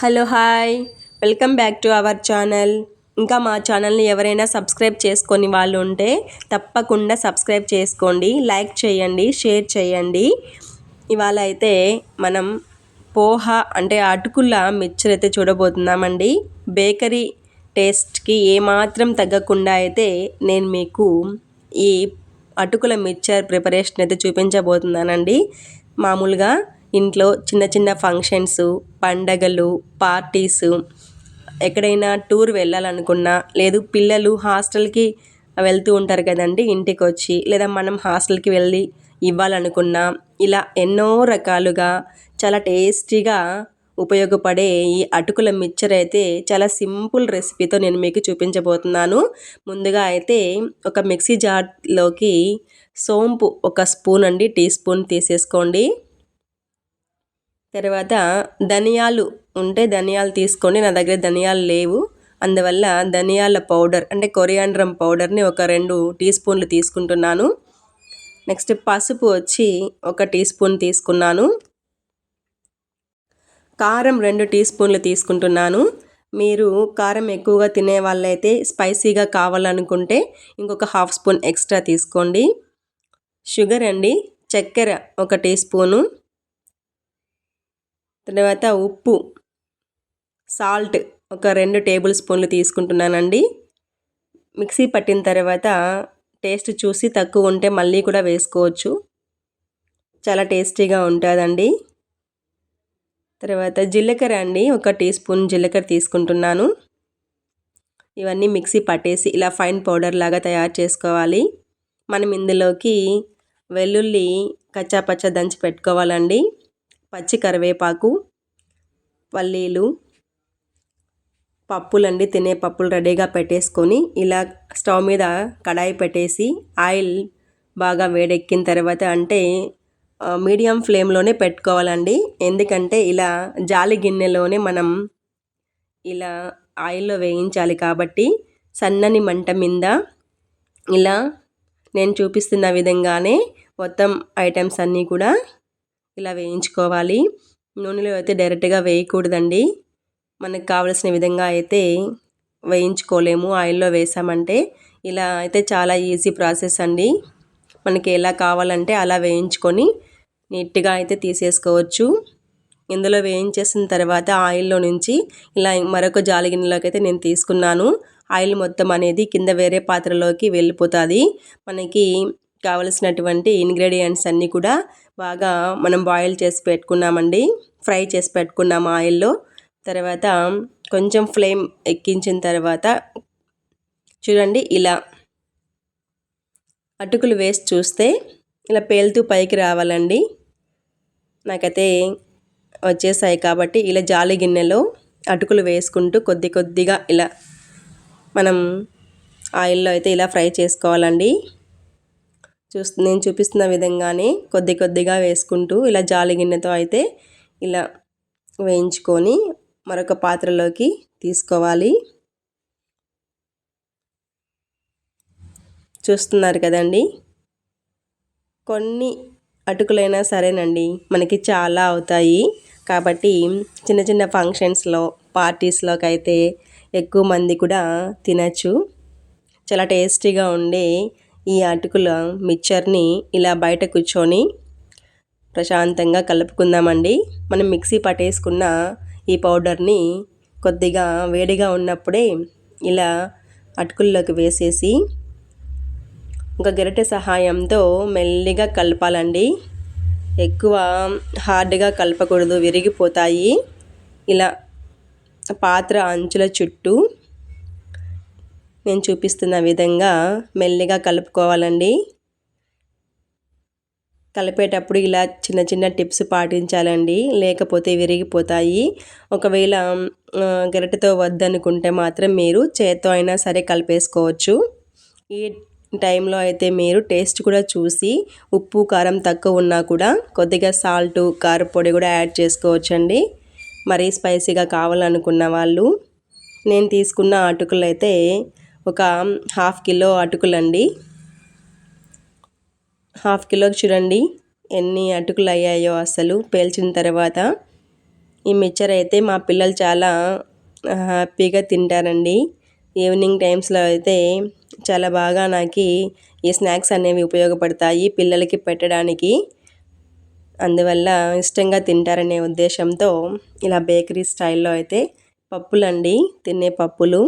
Hello hi. Welcome back to our channel. ఇంకా మా ఛానల్ని ఎవరైనా సబ్స్క్రైబ్ చేసుకొని వాళ్ళు ఉంటే తప్పకుండా సబ్స్క్రైబ్ చేసుకోండి లైక్ చేయండి షేర్ చేయండి. ఇవాళ అయితే మనం పోహ అంటే అటుకుల మిక్చర్ అయితే చూడబోతున్నామండి. బేకరీ టేస్ట్కి ఏమాత్రం తగ్గకుండా అయితే నేను మీకు ఈ అటుకుల మిక్చర్ ప్రిపరేషన్ అయితే చూపించబోతున్నానండి. మామూలుగా ఇంట్లో చిన్న చిన్న ఫంక్షన్స్ పండగలు పార్టీస్ ఎక్కడైనా టూర్ వెళ్ళాలనుకున్నా లేదు పిల్లలు హాస్టల్కి వెళ్తూ ఉంటారు కదండి ఇంటికి వచ్చి లేదా మనం హాస్టల్కి వెళ్ళి ఇవ్వాలనుకున్నా ఇలా ఎన్నో రకాలుగా చాలా టేస్టీగా ఉపయోగపడే ఈ అటుకుల మిక్చర్ అయితే చాలా సింపుల్ రెసిపీతో నేను మీకు చూపించబోతున్నాను. ముందుగా అయితే ఒక మిక్సీ జార్లోకి సోంపు ఒక స్పూన్ అండి టీ స్పూన్ తీసేసుకోండి. తర్వాత ధనియాలు ఉంటే ధనియాలు తీసుకోండి. నా దగ్గర ధనియాలు లేవు. అందువల్ల ధనియాల పౌడర్ అంటే కొరియాండ్రం పౌడర్ని ఒక రెండు టీ స్పూన్లు తీసుకుంటున్నాను. నెక్స్ట్ పసుపు వచ్చి ఒక టీ స్పూన్ తీసుకున్నాను. కారం రెండు టీ స్పూన్లు తీసుకుంటున్నాను. మీరు కారం ఎక్కువగా తినే వాళ్ళైతే స్పైసీగా కావాలనుకుంటే ఇంకొక హాఫ్ స్పూన్ ఎక్స్ట్రా తీసుకోండి. షుగర్ అండి. చక్కెర ఒక టీ స్పూను. తర్వాత ఉప్పు సాల్ట్ ఒక రెండు టేబుల్ స్పూన్లు తీసుకుంటున్నానండి. మిక్సీ పట్టిన తర్వాత టేస్ట్ చూసి తక్కువ ఉంటే మళ్ళీ కూడా వేసుకోవచ్చు. చాలా టేస్టీగా ఉంటుందండి. తర్వాత జీలకర్ర అండి ఒక టీ స్పూన్ జీలకర్ర తీసుకుంటున్నాను. ఇవన్నీ మిక్సీ పట్టేసి ఇలా ఫైన్ పౌడర్ లాగా తయారు చేసుకోవాలి. మనం ఇందులోకి వెల్లుల్లి కచ్చాపచ్చ దంచి పెట్టుకోవాలండి. పచ్చి కరివేపాకు పల్లీలు పప్పులండి తినే పప్పులు రెడీగా పెట్టేసుకొని ఇలా స్టవ్ మీద కడాయి పెట్టేసి ఆయిల్ బాగా వేడెక్కిన తర్వాత అంటే మీడియం ఫ్లేమ్లోనే పెట్టుకోవాలండి. ఎందుకంటే ఇలా జాలి గిన్నెలోనే మనం ఇలా ఆయిల్లో వేయించాలి కాబట్టి సన్నని మంట మీద ఇలా నేను చూపిస్తున్న విధంగానే మొత్తం ఐటమ్స్ అన్నీ కూడా ఇలా వేయించుకోవాలి. నూనెలో అయితే డైరెక్ట్గా వేయకూడదండి. మనకు కావలసిన విధంగా అయితే వేయించుకోలేము. ఆయిల్లో వేసామంటే ఇలా అయితే చాలా ఈజీ ప్రాసెస్ అండి. మనకి ఎలా కావాలంటే అలా వేయించుకొని నీట్గా అయితే తీసేసుకోవచ్చు. ఇందులో వేయించేసిన తర్వాత ఆయిల్లో నుంచి ఇలా మరొక జాలిగిన్నెలోకి అయితే నేను తీసుకున్నాను. ఆయిల్ మొత్తం అనేది కింద వేరే పాత్రలోకి వెళ్ళిపోతుంది. మనకి కావలసినటువంటి ఇంగ్రీడియంట్స్ అన్నీ కూడా బాగా మనం బాయిల్ చేసి పెట్టుకున్నామండి. ఫ్రై చేసి పెట్టుకున్నాము ఆయిల్లో. తర్వాత కొంచెం ఫ్లేమ్ ఎక్కించిన తర్వాత చూడండి ఇలా అటుకులు వేసి చూస్తే ఇలా పేలుతూ పైకి రావాలండి. నాకైతే వచ్చేసాయి కాబట్టి ఇలా జాలి గిన్నెలో అటుకులు వేసుకుంటూ కొద్ది కొద్దిగా ఇలా మనం ఆయిల్లో అయితే ఇలా ఫ్రై చేసుకోవాలండి. చూస్తు నేను చూపిస్తున్న విధంగానే కొద్ది కొద్దిగా వేసుకుంటూ ఇలా జాలి గిన్నెతో అయితే ఇలా వేయించుకొని మరొక పాత్రలోకి తీసుకోవాలి. చూస్తున్నారు కదండి? కొన్ని అటుకులైనా సరేనండి మనకి చాలా అవుతాయి. కాబట్టి చిన్న చిన్న ఫంక్షన్స్లో పార్టీస్లోకి అయితే ఎక్కువ మంది కూడా తినచ్చు. చాలా టేస్టీగా ఉండే ఈ అటుకుల మిక్చర్ని ఇలా బయట కూర్చొని ప్రశాంతంగా కలుపుకుందామండి. మనం మిక్సీ పట్టేసుకున్న ఈ పౌడర్ని కొద్దిగా వేడిగా ఉన్నప్పుడే ఇలా అటుకుల్లోకి వేసేసి ఒక గరిటె సహాయంతో మెల్లిగా కలపాలండి. ఎక్కువ హార్డ్గా కలపకూడదు విరిగిపోతాయి. ఇలా పాత్ర అంచుల చుట్టూ నేను చూపిస్తున్న విధంగా మెల్లిగా కలుపుకోవాలండి. కలిపేటప్పుడు ఇలా చిన్న చిన్న టిప్స్ పాటించాలండి. లేకపోతే విరిగిపోతాయి. ఒకవేళ గరిటెతో వద్దనుకుంటే మాత్రం మీరు చేత్తో అయినా సరే కలిపేసుకోవచ్చు. ఈ టైంలో అయితే మీరు టేస్ట్ కూడా చూసి ఉప్పు కారం తక్కువ ఉన్నా కూడా కొద్దిగా సాల్ట్ కారపొడి కూడా యాడ్ చేసుకోవచ్చండి. మరీ స్పైసీగా కావాలనుకున్న వాళ్ళు. నేను తీసుకున్న అటుకులు అయితే ఒక హాఫ్ కిలో అటుకులండి. హాఫ్ కిలోకి చూడండి ఎన్ని అటుకులు అయ్యాయో అసలు పేల్చిన తర్వాత. ఈ మిక్చర్ అయితే మా పిల్లలు చాలా హ్యాపీగా తింటారండి. ఈవినింగ్ టైమ్స్లో అయితే చాలా బాగా నాకు ఈ స్నాక్స్ అనేవి ఉపయోగపడతాయి పిల్లలకి పెట్టడానికి. అందువల్ల ఇష్టంగా తింటారనే ఉద్దేశంతో ఇలా బేకరీ స్టైల్లో అయితే పప్పులండి తినే పప్పులు.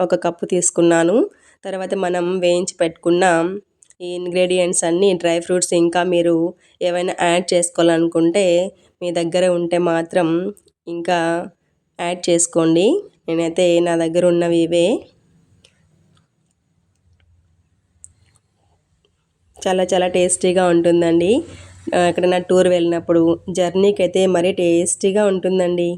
ఒక కప్పు తీసుకున్నాను. తర్వాత మనం వేయించి పెట్టుకున్న ఈ ఇంగ్రీడియంట్స్ అన్నీ డ్రై ఫ్రూట్స్ ఇంకా మీరు ఏవైనా యాడ్ చేసుకోవాలనుకుంటే మీ దగ్గర ఉంటే మాత్రం ఇంకా యాడ్ చేసుకోండి. నేనైతే నా దగ్గర ఉన్నవి ఇవే. చాలా చాలా టేస్టీగా ఉంటుందండి. ఎక్కడైనా టూర్ వెళ్ళినప్పుడు జర్నీకి అయితే మరీ టేస్టీగా ఉంటుందండి.